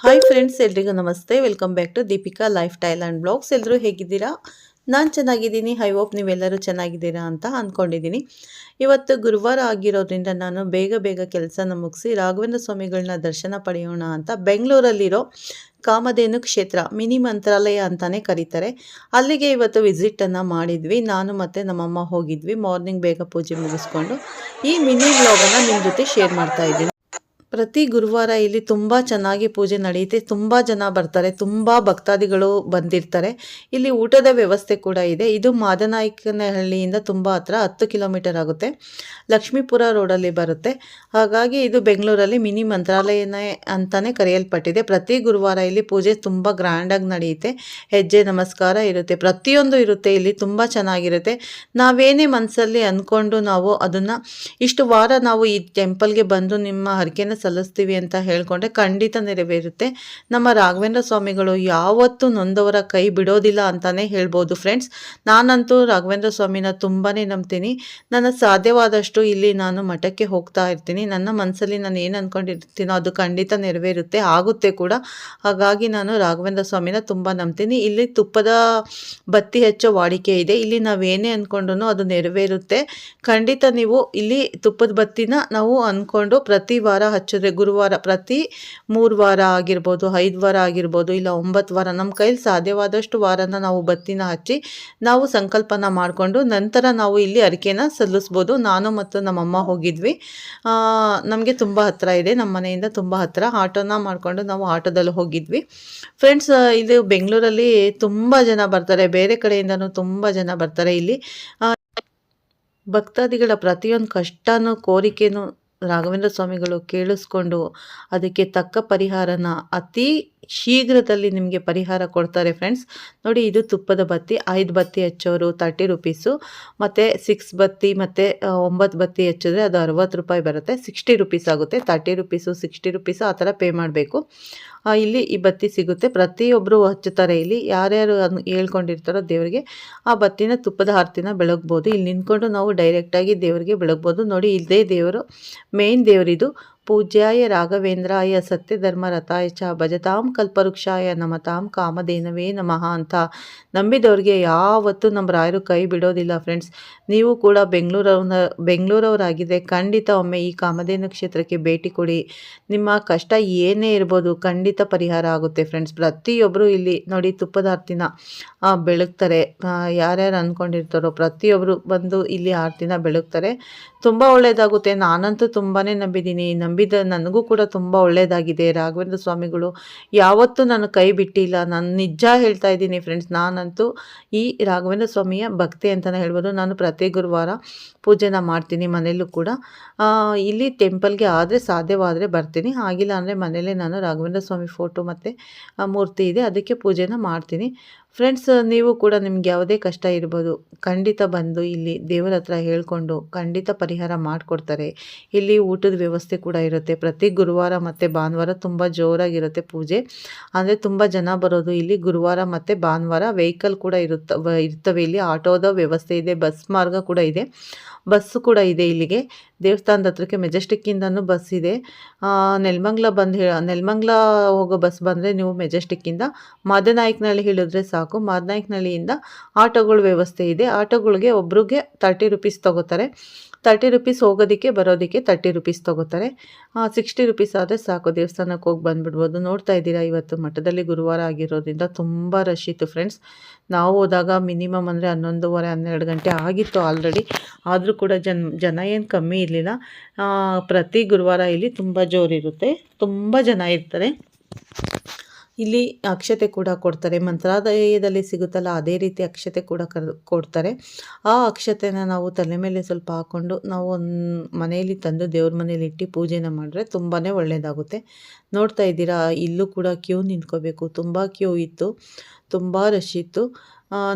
Hi friends ಎಲ್ರಿಗೂ ನಮಸ್ತೆ. Welcome back to Deepika lifestyle and blogs ಎಲ್ಲರೂ ಹೇಗಿದ್ದೀರಾ? ನಾನು ಚೆನ್ನಾಗಿದ್ದೀನಿ. ಐ ಹೋಪ್ ನೀವೆಲ್ಲರೂ ಚೆನ್ನಾಗಿದ್ದೀರಾ ಅಂತ ಅಂದ್ಕೊಂಡಿದ್ದೀನಿ ಇವತ್ತು ಗುರುವಾರ ಆಗಿರೋದ್ರಿಂದ ನಾನು ಬೇಗ ಬೇಗ ಕೆಲಸನ ಮುಗಿಸಿ ರಾಘವೇಂದ್ರ ಸ್ವಾಮಿಗಳನ್ನ ದರ್ಶನ ಪಡೆಯೋಣ ಅಂತ ಬೆಂಗಳೂರಲ್ಲಿರೋ ಕಾಮಧೇನು ಕ್ಷೇತ್ರ, ಮಿನಿ ಮಂತ್ರಾಲಯ ಅಂತಲೇ ಕರೀತಾರೆ. ಅಲ್ಲಿಗೆ ಇವತ್ತು ವಿಸಿಟನ್ನು ಮಾಡಿದ್ವಿ. ನಾನು ಮತ್ತು ನಮ್ಮಮ್ಮ ಹೋಗಿದ್ವಿ. ಮಾರ್ನಿಂಗ್ ಬೇಗ ಪೂಜೆ ಮುಗಿಸ್ಕೊಂಡು ಈ ಮಿನಿ ವ್ಲಾಗನ್ನು ನಿಮ್ಮ ಜೊತೆ ಶೇರ್ ಮಾಡ್ತಾ ಇದ್ದೀನಿ. ಪ್ರತಿ ಗುರುವಾರ ಇಲ್ಲಿ ತುಂಬ ಚೆನ್ನಾಗಿ ಪೂಜೆ ನಡೆಯುತ್ತೆ. ತುಂಬ ಜನ ಬರ್ತಾರೆ. ತುಂಬ ಭಕ್ತಾದಿಗಳು ಬಂದಿರ್ತಾರೆ. ಇಲ್ಲಿ ಊಟದ ವ್ಯವಸ್ಥೆ ಕೂಡ ಇದೆ. ಇದು ಮಾದನಾಯಕನಹಳ್ಳಿಯಿಂದ ತುಂಬ ಹತ್ರ ಹತ್ತು ಕಿಲೋಮೀಟರ್ ಆಗುತ್ತೆ. ಲಕ್ಷ್ಮೀಪುರ ರೋಡಲ್ಲಿ ಬರುತ್ತೆ. ಹಾಗಾಗಿ ಇದು ಬೆಂಗಳೂರಲ್ಲಿ ಮಿನಿ ಮಂತ್ರಾಲಯನೇ ಅಂತಲೇ ಕರೆಯಲ್ಪಟ್ಟಿದೆ. ಪ್ರತಿ ಗುರುವಾರ ಇಲ್ಲಿ ಪೂಜೆ ತುಂಬ ಗ್ರ್ಯಾಂಡಾಗಿ ನಡೆಯುತ್ತೆ. ಹೆಜ್ಜೆ ನಮಸ್ಕಾರ ಇರುತ್ತೆ. ಪ್ರತಿಯೊಂದು ಇರುತ್ತೆ. ಇಲ್ಲಿ ತುಂಬ ಚೆನ್ನಾಗಿರುತ್ತೆ. ನಾವೇನೇ ಮನಸ್ಸಲ್ಲಿ ಅಂದ್ಕೊಂಡು ನಾವು ಅದನ್ನು ಇಷ್ಟು ವಾರ ನಾವು ಈ ಟೆಂಪಲ್ಗೆ ಬಂದು ನಿಮ್ಮ ಹರಕೆನ ಸಲ್ಲಿಸ್ತೀವಿ ಅಂತ ಹೇಳ್ಕೊಂಡ್ರೆ ಖಂಡಿತ ನೆರವೇರುತ್ತೆ. ನಮ್ಮ ರಾಘವೇಂದ್ರ ಸ್ವಾಮಿಗಳು ಯಾವತ್ತೂ ನೊಂದವರ ಕೈ ಬಿಡೋದಿಲ್ಲ ಅಂತಾನೆ ಹೇಳ್ಬೋದು ಫ್ರೆಂಡ್ಸ್ ನಾನಂತೂ ರಾಘವೇಂದ್ರ ಸ್ವಾಮಿನ ತುಂಬಾ ನಂಬ್ತೀನಿ. ನನ್ನ ಸಾಧ್ಯವಾದಷ್ಟು ಇಲ್ಲಿ ನಾನು ಮಠಕ್ಕೆ ಹೋಗ್ತಾ ಇರ್ತೀನಿ. ನನ್ನ ಮನಸ್ಸಲ್ಲಿ ನಾನು ಏನು ಅಂದ್ಕೊಂಡಿರ್ತೀನೋ ಅದು ಖಂಡಿತ ನೆರವೇರುತ್ತೆ, ಆಗುತ್ತೆ ಕೂಡ. ಹಾಗಾಗಿ ನಾನು ರಾಘವೇಂದ್ರ ಸ್ವಾಮಿನ ತುಂಬ ನಂಬ್ತೀನಿ. ಇಲ್ಲಿ ತುಪ್ಪದ ಬತ್ತಿ ಹೆಚ್ಚೋ ವಾಡಿಕೆ ಇದೆ. ಇಲ್ಲಿ ನಾವೇನೇ ಅಂದ್ಕೊಂಡ್ರೂ ಅದು ನೆರವೇರುತ್ತೆ. ಖಂಡಿತ ನೀವು ಇಲ್ಲಿ ತುಪ್ಪದ ಬತ್ತಿನ ನಾವು ಅಂದ್ಕೊಂಡು ಪ್ರತಿ ವಾರ ಹಚ್ಚಿದ್ರೆ ಗುರುವಾರ ಪ್ರತಿ ಮೂರು ವಾರ ಆಗಿರ್ಬೋದು, ಐದು ವಾರ ಆಗಿರ್ಬೋದು, ಇಲ್ಲ ಒಂಬತ್ತು ವಾರ. ನಮ್ಮ ಕೈಲಿ ಸಾಧ್ಯವಾದಷ್ಟು ವಾರನ ನಾವು ಬತ್ತಿನ ಹಚ್ಚಿ ನಾವು ಸಂಕಲ್ಪನ ಮಾಡಿಕೊಂಡು ನಂತರ ನಾವು ಇಲ್ಲಿ ಅರಿಕೆನ ಸಲ್ಲಿಸ್ಬೋದು. ನಾನು ಮತ್ತು ನಮ್ಮಮ್ಮ ಹೋಗಿದ್ವಿ. ನಮಗೆ ತುಂಬ ಹತ್ತಿರ ಇದೆ. ನಮ್ಮ ಮನೆಯಿಂದ ತುಂಬ ಹತ್ತಿರ ಆಟೋನ ಮಾಡಿಕೊಂಡು ನಾವು ಆಟೋದಲ್ಲಿ ಹೋಗಿದ್ವಿ. ಫ್ರೆಂಡ್ಸ್ ಇದು ಬೆಂಗಳೂರಲ್ಲಿ ತುಂಬ ಜನ ಬರ್ತಾರೆ. ಬೇರೆ ಕಡೆಯಿಂದನೂ ತುಂಬ ಜನ ಬರ್ತಾರೆ ಇಲ್ಲಿ. ಭಕ್ತಾದಿಗಳ ಪ್ರತಿಯೊಂದು ಕಷ್ಟನೂ, ಕೋರಿಕೆನೂ ರಾಘವೇಂದ್ರ ಸ್ವಾಮಿಗಳು ಕೇಳಿಸ್ಕೊಂಡು ಅದಕ್ಕೆ ತಕ್ಕ ಪರಿಹಾರನ ಅತಿ ಶೀಘ್ರದಲ್ಲಿ ನಿಮಗೆ ಪರಿಹಾರ ಕೊಡ್ತಾರೆ ಫ್ರೆಂಡ್ಸ್ ನೋಡಿ, ಇದು ತುಪ್ಪದ ಬತ್ತಿ, ಐದು ಬತ್ತಿ ಹಚ್ಚೋರು ತರ್ಟಿ ರುಪೀಸು ಮತ್ತು ಸಿಕ್ಸ್ ಬತ್ತಿ ಮತ್ತು ಒಂಬತ್ತು ಬತ್ತಿ ಹಚ್ಚಿದ್ರೆ ಅದು ಅರವತ್ತು ರೂಪಾಯಿ ಬರುತ್ತೆ. ಸಿಕ್ಸ್ಟಿ ರುಪೀಸ್ ಆಗುತ್ತೆ. ತರ್ಟಿ ರುಪೀಸು ಸಿಕ್ಸ್ಟಿ ರುಪೀಸು ಆ ಥರ ಪೇ ಮಾಡಬೇಕು. ಇಲ್ಲಿ ಈ ಬತ್ತಿ ಸಿಗುತ್ತೆ. ಪ್ರತಿಯೊಬ್ಬರು ಹಚ್ಚುತ್ತಾರೆ ಇಲ್ಲಿ. ಯಾರ್ಯಾರು ಹೇಳ್ಕೊಂಡಿರ್ತಾರೋ ದೇವರಿಗೆ ಆ ಬತ್ತಿನ ತುಪ್ಪದ ಆರತಿನ ಬೆಳಗ್ಬೋದು. ಇಲ್ಲಿ ನಿಂತ್ಕೊಂಡು ನಾವು ಡೈರೆಕ್ಟಾಗಿ ದೇವರಿಗೆ ಬೆಳಗ್ಬೋದು. ನೋಡಿ ಇಲ್ಲದೇ ದೇವರು ಮೇನ್ ದೇವರಿದು ಪೂಜ್ಯಾಯ ರಾಘವೇಂದ್ರಾಯ ಸತ್ಯಧರ್ಮರಥಾಯ ಚ ಭಜತಾಂ ಕಲ್ಪವೃಕ್ಷಾಯ ನಮತಾಂ ಕಾಮಧೇನವೇ ನಮಃ ಅಂತ ನಂಬಿದವ್ರಿಗೆ ಯಾವತ್ತೂ ನಮ್ಮ ರಾಯರು ಕೈ ಬಿಡೋದಿಲ್ಲ ಫ್ರೆಂಡ್ಸ್ ನೀವು ಕೂಡ ಬೆಂಗಳೂರವ್ರನ್ನ ಬೆಂಗಳೂರವರಾಗಿದ್ದರೆ ಖಂಡಿತ ಒಮ್ಮೆ ಈ ಕಾಮಧೇನು ಕ್ಷೇತ್ರಕ್ಕೆ ಭೇಟಿ ಕೊಡಿ. ನಿಮ್ಮ ಕಷ್ಟ ಏನೇ ಇರ್ಬೋದು ಖಂಡಿತ ಪರಿಹಾರ ಆಗುತ್ತೆ ಫ್ರೆಂಡ್ಸ್ ಪ್ರತಿಯೊಬ್ಬರು ಇಲ್ಲಿ ನೋಡಿ ತುಪ್ಪದ ಆರ್ತಿನ ಬೆಳಗ್ತಾರೆ. ಯಾರ್ಯಾರು ಅಂದ್ಕೊಂಡಿರ್ತಾರೋ ಪ್ರತಿಯೊಬ್ಬರು ಬಂದು ಇಲ್ಲಿ ಆರ್ತಿನ ಬೆಳಗ್ತಾರೆ. ತುಂಬ ಒಳ್ಳೆಯದಾಗುತ್ತೆ ನಾನಂತೂ ತುಂಬಾ ನಂಬಿದ್ದೀನಿ. ನಂಬಿದ. ನನಗೂ ಕೂಡ ತುಂಬ ಒಳ್ಳೆಯದಾಗಿದೆ ರಾಘವೇಂದ್ರ ಸ್ವಾಮಿಗಳು, ಯಾವತ್ತೂ ನಾನು ಕೈ ಬಿಟ್ಟಿಲ್ಲ. ನಾನು ನಿಜ ಹೇಳ್ತಾ ಇದ್ದೀನಿ ಫ್ರೆಂಡ್ಸ್ ನಾನಂತೂ ಈ ರಾಘವೇಂದ್ರ ಸ್ವಾಮಿಯ ಭಕ್ತಿ ಅಂತಲೇ ಹೇಳ್ಬೋದು. ನಾನು ಪ್ರತಿ ಗುರುವಾರ ಪೂಜೆನ ಮಾಡ್ತೀನಿ ಮನೆಯಲ್ಲೂ ಕೂಡ. ಇಲ್ಲಿ ಟೆಂಪಲ್ಗೆ ಆದರೆ ಸಾಧ್ಯವಾದರೆ ಬರ್ತೀನಿ. ಆಗಿಲ್ಲ ಅಂದರೆ ಮನೇಲೇ ನಾನು ರಾಘವೇಂದ್ರ ಸ್ವಾಮಿ ಫೋಟೋ ಮತ್ತು ಮೂರ್ತಿ ಇದೆ. ಅದಕ್ಕೆ ಪೂಜೆನ ಮಾಡ್ತೀನಿ. ಫ್ರೆಂಡ್ಸ್ ನೀವು ಕೂಡ ನಿಮ್ಗೆ ಯಾವುದೇ ಕಷ್ಟ ಇರ್ಬೋದು, ಖಂಡಿತ ಬಂದು ಇಲ್ಲಿ ದೇವರ ಹತ್ರ ಹೇಳ್ಕೊಂಡು ಖಂಡಿತ ಪರಿಹಾರ ಮಾಡಿಕೊಡ್ತಾರೆ. ಇಲ್ಲಿ ಊಟದ ವ್ಯವಸ್ಥೆ ಕೂಡ ಇರುತ್ತೆ. ಪ್ರತಿ ಗುರುವಾರ ಮತ್ತು ಭಾನುವಾರ ತುಂಬ ಜೋರಾಗಿರುತ್ತೆ ಪೂಜೆ. ಅಂದರೆ ತುಂಬ ಜನ ಬರೋದು ಇಲ್ಲಿ ಗುರುವಾರ ಮತ್ತು ಭಾನುವಾರ. ವೆಹಿಕಲ್ ಕೂಡ ಇರುತ್ತ ಇರ್ತವೆ ಇಲ್ಲಿ. ಆಟೋದ ವ್ಯವಸ್ಥೆ ಇದೆ, ಬಸ್ ಮಾರ್ಗ ಕೂಡ ಇದೆ. ಬಸ್ಸು ಕೂಡ ಇದೆ ಇಲ್ಲಿಗೆ. ದೇವಸ್ಥಾನದ ಹತ್ರಕ್ಕೆ ಮೆಜೆಸ್ಟಿಕ್ಕಿಂದನೂ ಬಸ್ ಇದೆ. ನೆಲಮಂಗ್ಲ ಬಂದು ನೆಲಮಂಗ್ಲ ಹೋಗೋ ಬಸ್ ಬಂದರೆ ನೀವು ಮೆಜೆಸ್ಟಿಕ್ಕಿಂದ. ಮಾದನಾಯಕನಹಳ್ಳಿ ಹೇಳಿದ್ರೆ ಸಾಕು. ಮಾದನಾಯಕನಹಳ್ಳಿಯಿಂದ ಆಟೋಗಳ ವ್ಯವಸ್ಥೆ ಇದೆ. ಆಟೋಗಳಿಗೆ ಒಬ್ರಿಗೆ ತರ್ಟಿ ರುಪೀಸ್ ತೊಗೋತಾರೆ. ತರ್ಟಿ ರುಪೀಸ್ ಹೋಗೋದಕ್ಕೆ, ಬರೋದಕ್ಕೆ ತರ್ಟಿ ರುಪೀಸ್ ತೊಗೋತಾರೆ. ಸಿಕ್ಸ್ಟಿ ರುಪೀಸ್ ಆದರೆ ಸಾಕು. ದೇವಸ್ಥಾನಕ್ಕೆ ಹೋಗಿ ಬಂದುಬಿಡ್ಬೋದು. ನೋಡ್ತಾ ಇದ್ದೀರಾ ಇವತ್ತು ಮಠದಲ್ಲಿ ಗುರುವಾರ ಆಗಿರೋದ್ರಿಂದ ತುಂಬ ರಶ್ ಇತ್ತು ಫ್ರೆಂಡ್ಸ್ ನಾವು ಹೋದಾಗ ಮಿನಿಮಮ್ ಅಂದರೆ ಹನ್ನೊಂದುವರೆ, ಹನ್ನೆರಡು ಗಂಟೆ ಆಗಿತ್ತು ಆಲ್ರೆಡಿ ಆದರೂ ಕೂಡ ಜನ ಜನ ಏನು ಕಮ್ಮಿ ಇರಲಿಲ್ಲ. ಪ್ರತಿ ಗುರುವಾರ ಇಲ್ಲಿ ತುಂಬ ಜೋರಿರುತ್ತೆ. ತುಂಬ ಜನ ಇರ್ತಾರೆ. ಇಲ್ಲಿ ಅಕ್ಷತೆ ಕೂಡ ಕೊಡ್ತಾರೆ. ಮಂತ್ರಾಲಯದಲ್ಲಿ ಸಿಗುತ್ತಲ್ಲ, ಅದೇ ರೀತಿ ಅಕ್ಷತೆ ಕೂಡ ಕೊಡ್ತಾರೆ. ಆ ಅಕ್ಷತೆನ ನಾವು ತಲೆ ಮೇಲೆ ಸ್ವಲ್ಪ ಹಾಕ್ಕೊಂಡು ನಾವು ಮನೆಯಲ್ಲಿ ತಂದು ದೇವ್ರ ಮನೇಲಿ ಇಟ್ಟು ಪೂಜೆನ ಮಾಡಿದ್ರೆ ತುಂಬಾ ಒಳ್ಳೆಯದಾಗುತ್ತೆ ನೋಡ್ತಾ ಇದ್ದೀರಾ, ಇಲ್ಲೂ ಕೂಡ ಕ್ಯೂ ನಿಂತ್ಕೋಬೇಕು. ತುಂಬ ಕ್ಯೂ ಇತ್ತು, ತುಂಬ ರಶ್ ಇತ್ತು.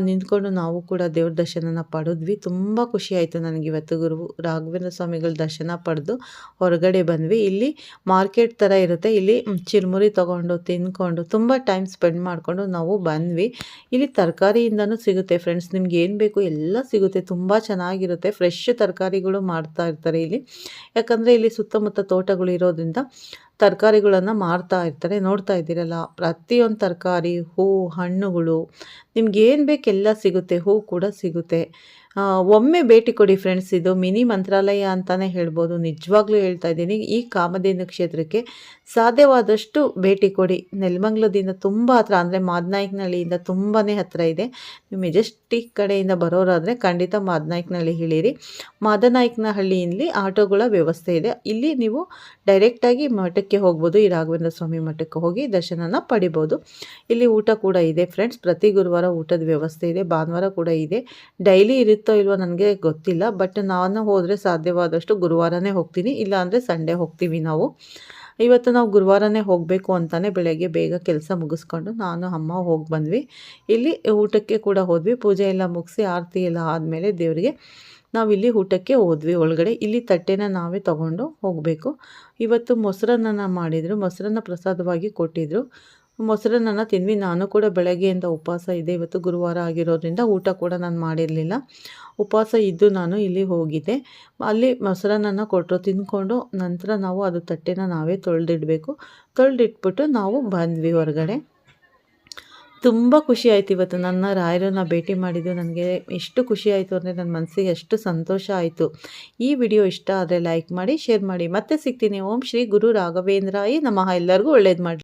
ನಿಂತ್ಕೊಂಡು ನಾವು ಕೂಡ ದೇವ್ರ ದರ್ಶನನ ಪಡೆದ್ವಿ. ತುಂಬ ಖುಷಿ ಆಯಿತು ನನಗೆ ಇವತ್ತು ಗುರು, ರಾಘವೇಂದ್ರ ಸ್ವಾಮಿಗಳ ದರ್ಶನ ಪಡೆದು ಹೊರಗಡೆ ಬಂದ್ವಿ. ಇಲ್ಲಿ ಮಾರ್ಕೆಟ್ ಥರ ಇರುತ್ತೆ. ಇಲ್ಲಿ ಚಿರುಮುರಿ ತೊಗೊಂಡು, ತಿನ್ಕೊಂಡು, ತುಂಬ ಟೈಮ್ ಸ್ಪೆಂಡ್ ಮಾಡಿಕೊಂಡು ನಾವು ಬಂದ್ವಿ. ಇಲ್ಲಿ ತರಕಾರಿಯಿಂದನೂ ಸಿಗುತ್ತೆ ಫ್ರೆಂಡ್ಸ್ ನಿಮ್ಗೆ ಏನು ಬೇಕು ಎಲ್ಲ ಸಿಗುತ್ತೆ. ತುಂಬ ಚೆನ್ನಾಗಿರುತ್ತೆ. ಫ್ರೆಶ್ ತರಕಾರಿಗಳು ಮಾಡ್ತಾ ಇರ್ತಾರೆ ಇಲ್ಲಿ. ಯಾಕಂದರೆ ಇಲ್ಲಿ ಸುತ್ತಮುತ್ತ ತೋಟಗಳು ಇರೋದ್ರಿಂದ ತರಕಾರಿಗಳನ್ನು ಮಾರ್ತಾ ಇರ್ತಾರೆ. ನೋಡ್ತಾ ಇದ್ದೀರಲ್ಲ, ಪ್ರತಿಯೊಂದು ತರಕಾರಿ, ಹೂ, ಹಣ್ಣುಗಳು ನಿಮ್ಗೆ ಏನು ಬೇಕೆಲ್ಲ ಸಿಗುತ್ತೆ, ಹೂ ಕೂಡ ಸಿಗುತ್ತೆ. ಒಮ್ಮೆ ಭೇಟಿ ಕೊಡಿ ಫ್ರೆಂಡ್ಸ್ ಇದು ಮಿನಿ ಮಂತ್ರಾಲಯ ಅಂತಲೇ ಹೇಳ್ಬೋದು. ನಿಜವಾಗ್ಲೂ ಹೇಳ್ತಾ ಇದ್ದೀನಿ. ಈ ಕಾಮಧೇನು ಕ್ಷೇತ್ರಕ್ಕೆ ಸಾಧ್ಯವಾದಷ್ಟು ಭೇಟಿ ಕೊಡಿ. ನೆಲಮಂಗ್ಲದಿಂದ ತುಂಬ ಹತ್ರ, ಅಂದರೆ ಮಾದನಾಯಕನಹಳ್ಳಿಯಿಂದ ತುಂಬಾ ಹತ್ರ ಇದೆ. ನೀವು ಮೆಜೆಸ್ಟಿಕ್ ಕಡೆಯಿಂದ ಬರೋರಾದರೆ ಖಂಡಿತ ಮಾದನಾಯ್ಕನಹಳ್ಳಿ ಹೇಳಿರಿ ಮಾದನಾಯ್ಕನಹಳ್ಳಿಯಲ್ಲಿ ಆಟೋಗಳ ವ್ಯವಸ್ಥೆ ಇದೆ. ಇಲ್ಲಿ ನೀವು ಡೈರೆಕ್ಟಾಗಿ ಮಠಕ್ಕೆ ಹೋಗ್ಬೋದು. ಈ ರಾಘವೇಂದ್ರ ಸ್ವಾಮಿ ಮಠಕ್ಕೆ ಹೋಗಿ ದರ್ಶನನ ಪಡಿಬೋದು. ಇಲ್ಲಿ ಊಟ ಕೂಡ ಇದೆ ಫ್ರೆಂಡ್ಸ್ ಪ್ರತಿ ಗುರುವಾರ ಊಟದ ವ್ಯವಸ್ಥೆ ಇದೆ. ಭಾನುವಾರ ಕೂಡ ಇದೆ. ಡೈಲಿ ಇರುತ್ತೋ ಇಲ್ವೋ ನನಗೆ ಗೊತ್ತಿಲ್ಲ ಬಟ್ ನಾನು ಹೋದರೆ ಸಾಧ್ಯವಾದಷ್ಟು ಗುರುವಾರನೇ ಹೋಗ್ತೀನಿ ಇಲ್ಲ ಅಂದರೆ ಸಂಡೇ ಹೋಗ್ತೀವಿ ನಾವು. ಇವತ್ತು ನಾವು ಗುರುವಾರನೇ ಹೋಗಬೇಕು ಅಂತಲೇ ಬೆಳಗ್ಗೆ ಬೇಗ ಕೆಲಸ ಮುಗಿಸ್ಕೊಂಡು ನಾನು, ಅಮ್ಮ ಹೋಗಿ ಬಂದ್ವಿ. ಇಲ್ಲಿ ಊಟಕ್ಕೆ ಕೂಡ ಹೋದ್ವಿ, ಪೂಜೆ ಎಲ್ಲ ಮುಗಿಸಿ ಆರತಿ ಎಲ್ಲ ಆದಮೇಲೆ ದೇವರಿಗೆ ನಾವಿಲ್ಲಿ ಊಟಕ್ಕೆ ಹೋದ್ವಿ ಒಳಗಡೆ. ಇಲ್ಲಿ ತಟ್ಟೆನ ನಾವೇ ತೊಗೊಂಡು ಹೋಗಬೇಕು. ಇವತ್ತು ಮೊಸರನ್ನ ಮಾಡಿದರು, ಮೊಸರನ್ನ ಪ್ರಸಾದವಾಗಿ ಕೊಟ್ಟಿದ್ದರು ಮೊಸರನ್ನ ತಿಂದ್ವಿ. ನಾನು ಕೂಡ ಬೆಳಗ್ಗೆಯಿಂದ ಉಪವಾಸ ಇದೆ. ಇವತ್ತು ಗುರುವಾರ ಆಗಿರೋದ್ರಿಂದ ಊಟ ಕೂಡ ನಾನು ಮಾಡಿರಲಿಲ್ಲ. ಉಪವಾಸ ಇದ್ದು ನಾನು ಇಲ್ಲಿ ಹೋಗಿದ್ದೆ. ಅಲ್ಲಿ ಮೊಸರನ್ನ ಕೊಟ್ಟರು ತಿಂದ್ಕೊಂಡು ನಂತರ ನಾವು ಅದು ತಟ್ಟೆನ ನಾವೇ ತೊಳೆದಿಡಬೇಕು. ತೊಳೆದಿಟ್ಬಿಟ್ಟು ನಾವು ಬಂದ್ವಿ ಹೊರಗಡೆ. ತುಂಬ ಖುಷಿ ಆಯಿತು ಇವತ್ತು. ನನ್ನ ರಾಯರನ್ನ ಭೇಟಿ ಮಾಡಿದ್ದು ನನಗೆ ಎಷ್ಟು ಖುಷಿ ಆಯಿತು ಅಂದರೆ ನನ್ನ ಮನಸ್ಸಿಗೆ ಎಷ್ಟು ಸಂತೋಷ ಆಯಿತು. ಈ ವಿಡಿಯೋ ಇಷ್ಟ ಆದರೆ ಲೈಕ್ ಮಾಡಿ, ಶೇರ್ ಮಾಡಿ. ಮತ್ತೆ ಸಿಗ್ತೀನಿ. ಓಂ ಶ್ರೀ ಗುರು ರಾಘವೇಂದ್ರಾಯಿ ನಮಃ. ಎಲ್ಲರಿಗೂ ಒಳ್ಳೇದು ಮಾಡಿ